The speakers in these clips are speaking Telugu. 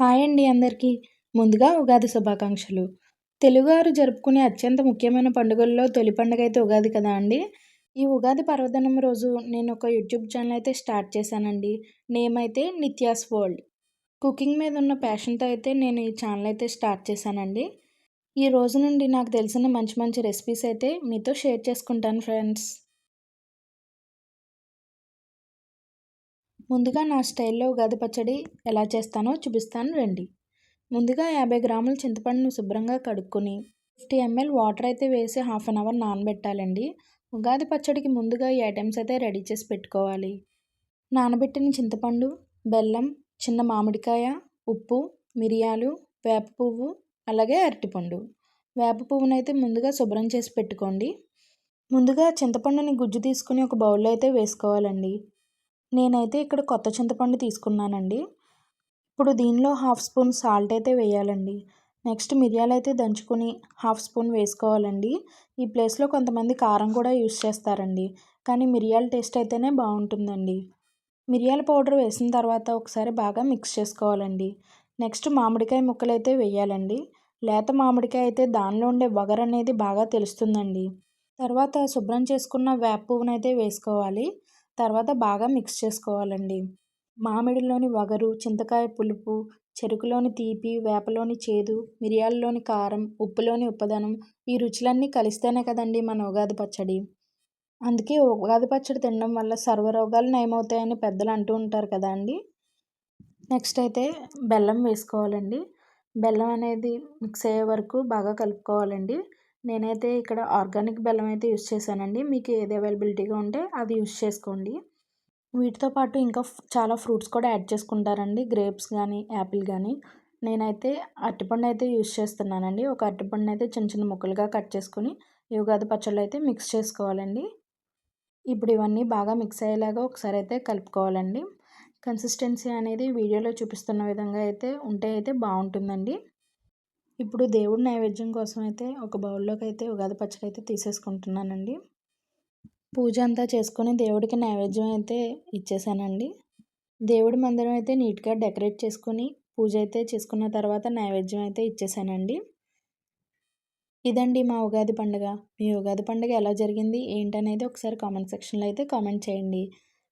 హాయ్ అండి అందరికీ. ముందుగా ఉగాది శుభాకాంక్షలు. తెలుగువారు జరుపుకునే అత్యంత ముఖ్యమైన పండుగల్లో తొలి పండుగ అయితే ఉగాది కదా అండి? ఈ ఉగాది పర్వదినం రోజు నేను ఒక యూట్యూబ్ ఛానల్ అయితే స్టార్ట్ చేశానండి. నేమ్ అయితే నిత్యాస్ వరల్డ్. కుకింగ్ మీద ఉన్న ప్యాషన్తో అయితే నేను ఈ ఛానల్ అయితే స్టార్ట్ చేశానండి. ఈ రోజు నుండి నాకు తెలిసిన మంచి మంచి రెసిపీస్ అయితే మీతో షేర్ చేసుకుంటాను ఫ్రెండ్స్. ముందుగా నా స్టైల్లో ఉగాది పచ్చడి ఎలా చేస్తానో చూపిస్తాను రండి. ముందుగా యాభై గ్రాముల చింతపండును శుభ్రంగా కడుక్కొని ఫిఫ్టీ ఎంఎల్ వాటర్ అయితే వేసి హాఫ్ అన్ అవర్ నానబెట్టాలండి. ఉగాది పచ్చడికి ముందుగా ఈ ఐటమ్స్ అయితే రెడీ చేసి పెట్టుకోవాలి. నానబెట్టిన చింతపండు బెల్లం చిన్న మామిడికాయ ఉప్పు మిరియాలు వేప పువ్వు అలాగే అరటిపండు. వేప పువ్వునైతే ముందుగా శుభ్రం చేసి పెట్టుకోండి. ముందుగా చింతపండుని గుజ్జు తీసుకుని ఒక బౌల్లో అయితే వేసుకోవాలండి. నేనైతే ఇక్కడ కొత్త చింతపండు తీసుకున్నానండి. ఇప్పుడు దీనిలో హాఫ్ స్పూన్ సాల్ట్ అయితే వేయాలండి. నెక్స్ట్ మిరియాలు అయితే దంచుకొని హాఫ్ స్పూన్ వేసుకోవాలండి. ఈ ప్లేస్లో కొంతమంది కారం కూడా యూస్ చేస్తారండి. కానీ మిరియాల టేస్ట్ అయితేనే బాగుంటుందండి. మిరియాల పౌడర్ వేసిన తర్వాత ఒకసారి బాగా మిక్స్ చేసుకోవాలండి. నెక్స్ట్ మామిడికాయ ముక్కలు అయితే వేయాలండి. లేత మామిడికాయ అయితే దానిలో ఉండే వగర్ అనేది బాగా తెలుస్తుందండి. తర్వాత శుభ్రం చేసుకున్న వేప పువ్వునైతే వేసుకోవాలి. తర్వాత బాగా మిక్స్ చేసుకోవాలండి. మామిడిలోని వగరు చింతకాయ పులుపు చెరుకులోని తీపి వేపలోని చేదు మిరియాలలోని కారం ఉప్పులోని ఉప్పదనం ఈ రుచులన్నీ కలిస్తేనే కదండి మన ఉగాది పచ్చడి. అందుకే ఉగాది పచ్చడి తినడం వల్ల సర్వరోగాలు నయమవుతాయని పెద్దలు అంటూ ఉంటారు కదా అండి. నెక్స్ట్ అయితే బెల్లం వేసుకోవాలండి. బెల్లం అనేది మిక్స్ అయ్యే వరకు బాగా కలుపుకోవాలండి. నేనైతే ఇక్కడ ఆర్గానిక్ బెల్లం అయితే యూస్ చేశానండి. మీకు ఏది అవైలబిలిటీగా ఉంటే అది యూస్ చేసుకోండి. వీటితో పాటు ఇంకా చాలా ఫ్రూట్స్ కూడా యాడ్ చేసుకుంటారండి. గ్రేప్స్ కానీ యాపిల్ కానీ నేనైతే అరటిపండు అయితే యూస్ చేస్తున్నానండి. ఒక అరటిపండు అయితే చిన్న చిన్న ముక్కలుగా కట్ చేసుకుని యుగాది ఉగాది పచ్చళ్ళు అయితే మిక్స్ చేసుకోవాలండి. ఇప్పుడు ఇవన్నీ బాగా మిక్స్ అయ్యేలాగా ఒకసారి అయితే కలుపుకోవాలండి. కన్సిస్టెన్సీ అనేది వీడియోలో చూపిస్తున్న విధంగా అయితే ఉంటే అయితే బాగుంటుందండి. ఇప్పుడు దేవుడి నైవేద్యం కోసం అయితే ఒక బౌల్లోకి అయితే ఉగాది పచ్చడి అయితే తీసేసుకుంటున్నానండి. పూజ అంతా చేసుకొని దేవుడికి నైవేద్యం అయితే ఇచ్చేసానండి. దేవుడి మందిరం అయితే నీట్గా డెకరేట్ చేసుకొని పూజ అయితే చేసుకున్న తర్వాత నైవేద్యం అయితే ఇచ్చేసానండి. ఇదండి మా ఉగాది పండుగ. మీ ఉగాది పండుగ ఎలా జరిగింది ఏంటనేది ఒకసారి కామెంట్ సెక్షన్లో అయితే కామెంట్ చేయండి.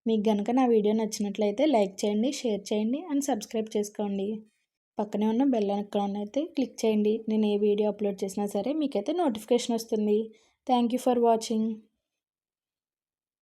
మీకు కనుక నా వీడియో నచ్చినట్లయితే లైక్ చేయండి షేర్ చేయండి అండ్ సబ్స్క్రైబ్ చేసుకోండి. పక్కనే ఉన్న బెల్ ఐకాన్ అయితే క్లిక్ చేయండి. నేను ఏ వీడియో అప్లోడ్ చేసినా సరే మీకైతే నోటిఫికేషన్ వస్తుంది. Thank you for watching